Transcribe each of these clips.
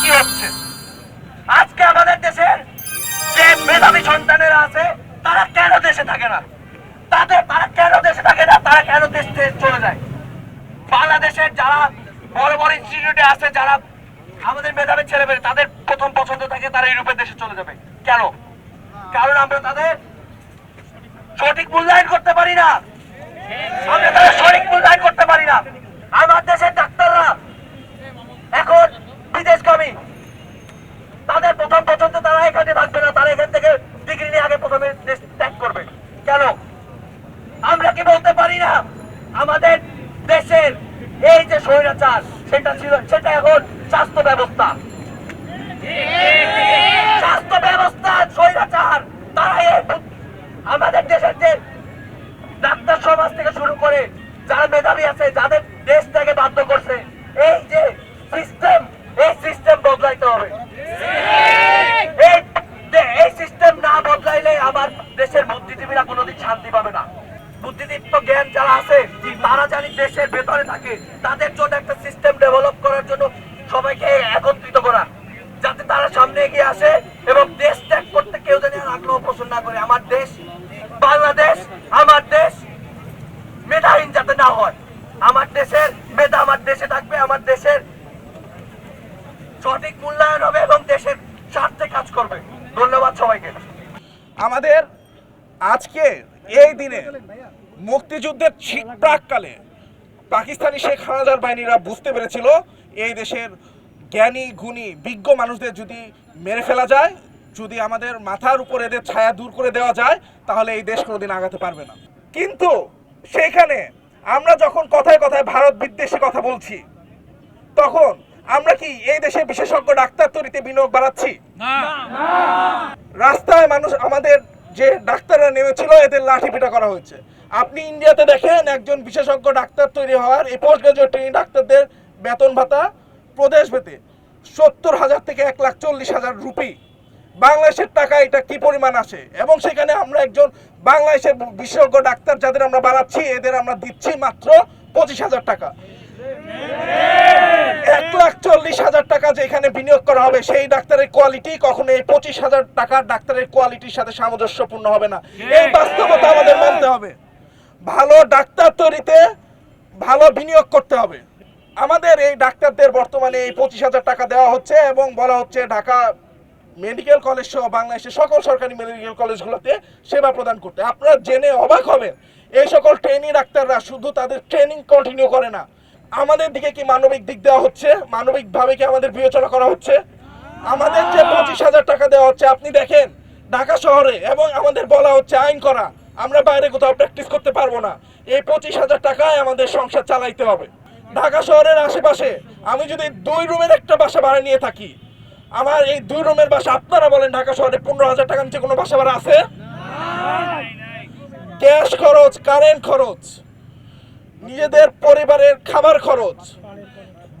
কি হচ্ছে? আজকে আমাদের দেশের যে মেধাবী সন্তানেরা আছে, তারা কেন দেশে থাকে না? তাদের, তারা কেন দেশে থাকে না? তারা কেন দেশ চলে যায়? বাংলাদেশের যারা বড় বড় ইনস্টিটিউটে আছে, যারা আমাদের মেধাবী ছেলে মেয়ে তাদের প্রথম পছন্দ থাকে তারা ইউরোপের দেশে চলে যাবে। কেন? কারণ আমরা তাদের সঠিক মূল্যায়ন করতে পারি না। আমরা তাদের সঠিক মূল্যায়ন করতে পারি না। আমার দেশের ডাক্তাররা এখন বিদেশগামী তাদের প্রথম পছন্দ তারা এখানে থাকবে না, তারা এখান থেকে ডিগ্রি নিয়ে আগে প্রথমে দেশ ত্যাগ করবে। কেন? আমরা কি বলতে পারি না? আমাদের দেশের এই যে স্বৈরাচার, সেটা ছিল, সেটা এখন স্বাস্থ্য ব্যবস্থা। স্বাস্থ্য ব্যবস্থা, স্বৈরাচার তারা আমাদের দেশের যে ডাক্তার সমাজ থেকে শুরু করে যারা মেধাবী আছে, যাদের হবে। এই সিস্টেম না বদলাইলে আমার দেশের বুদ্ধিজীবীরা কোনোদিন শান্তি পাবে না। বুদ্ধিদীপ্ত জ্ঞান যারা আছে তারা জানি দেশের ভেতরে থাকে, তাদের জন্য একটা সিস্টেম ডেভেলপ করার জন্য সবাইকে একত্রিত করা, যাতে তারা সামনে এগিয়ে আসে এবং দেশ ত্যাগ করতে কেউ যেন আগ্রহ পোষণ না করে। আমার দেশ বাংলাদেশ, আমার দেশ মেধাহীন যাতে না হয়। আমার দেশের মেধা আমার দেশে থাকবে, আমার দেশের সঠিক মূল্যায়ন হবে এবং দেশের স্বার্থে কাজ করবে। ধন্যবাদ সবাইকে। আমাদের আজকে এই দিনে মুক্তিযুদ্ধের ঠিক প্রাককালে পাকিস্তানি শেখ হানাদার বাহিনীরা বুঝতে পেরেছিল এই দেশের জ্ঞানী, গুণী, বিজ্ঞ মানুষদের যদি মেরে ফেলা যায়, যদি আমাদের মাথার উপর এদের ছায়া দূর করে দেওয়া যায়, তাহলে এই দেশ কোনোদিন আগাতে পারবে না। কিন্তু সেখানে আমরা যখন কথায় কথায় ভারত বিদ্বেষী কথা বলছি, তখন আমরা কি এই দেশে বিশেষজ্ঞ ডাক্তার তৈরিতে বিনিয়োগ বাড়াচ্ছি? রাস্তায় মানুষ আমাদের যে ডাক্তাররা নেমেছিল এদের লাঠি পিটা করা হয়েছে। আপনি ইন্ডিয়াতে দেখেন একজন বিশেষজ্ঞ ডাক্তার তৈরি হওয়ার এই পোস্ট গ্রাজুয়েট ট্রেনিং ডাক্তারদের বেতন ভাতা প্রদেশ ভেতে সত্তর হাজার থেকে এক লাখ চল্লিশ হাজার রুপি। বাংলাদেশের টাকা এটা কি পরিমাণ আসে? এবং সেখানে আমরা একজন বাংলাদেশের বিশেষজ্ঞ ডাক্তার যাদের আমরা বাড়াচ্ছি এদের আমরা দিচ্ছি মাত্র পঁচিশ হাজার টাকা এক লাখ চল্লিশ হাজার টাকা যে এখানে বিনিয়োগ করা হবে সেই ডাক্তারের কোয়ালিটি কখনো এই পঁচিশ হাজার টাকার ডাক্তারের কোয়ালিটির সাথে সামঞ্জস্যপূর্ণ হবে না। এই বাস্তবতা আমাদের মানতে হবে। ভালো ডাক্তার তৈরিতে ভালো বিনিয়োগ করতে হবে। আমাদের এই ডাক্তারদের বর্তমানে এই পঁচিশ হাজার টাকা দেওয়া হচ্ছে এবং বলা হচ্ছে ঢাকা মেডিকেল কলেজ সহ বাংলাদেশের সকল সরকারি মেডিকেল কলেজগুলোতে সেবা প্রদান করতে। আপনারা জেনে অবাক হবেন এই সকল ট্রেনিং ডাক্তাররা শুধু তাদের ট্রেনিং কন্টিনিউ করে না আমাদের দিকে কি মানবিক দিক দেওয়া হচ্ছে? মানবিক ভাবে কি আমাদের বিবেচনা করা হচ্ছে? আমাদের যে পঁচিশ হাজার টাকা দেওয়া হচ্ছে আপনি দেখেন ঢাকা শহরে এবং আমাদের বলা হচ্ছে আইন করা আমরা বাইরে কোথাও প্র্যাকটিস করতে পারব না। এই পঁচিশ হাজার টাকায় আমাদের সংসার চালাইতে হবে। ঢাকা শহরের আশেপাশে আমি যদি দুই রুমের একটা বাসা ভাড়া নিয়ে থাকি আমার এই দুই রুমের বাসা আপনারা বলেন ঢাকা শহরে পনেরো হাজার টাকার নিচে কোনো বাসা ভাড়া আছে? গ্যাস খরচ কারেন্ট খরচ। নিজেদের পরিবারের খাবার খরচ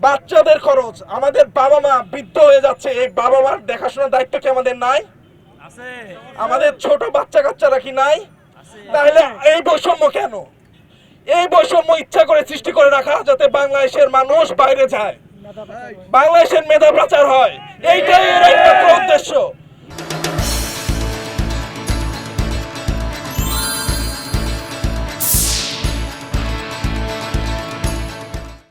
বাচ্চাদের খরচ আমাদের বাবা মা বৃদ্ধ হয়ে যাচ্ছে এই বাবা মার দেখাশোনার দায়িত্ব কি আমাদের নাই? আমাদের ছোট বাচ্চা কাচ্চারা কি নাই? তাহলে এই বৈষম্য কেন? এই বৈষম্য ইচ্ছা করে সৃষ্টি করে রাখা যাতে বাংলাদেশের মানুষ বাইরে যায়। বাংলাদেশের মেধা প্রচার হয়। এইটাই এর একমাত্র উদ্দেশ্য।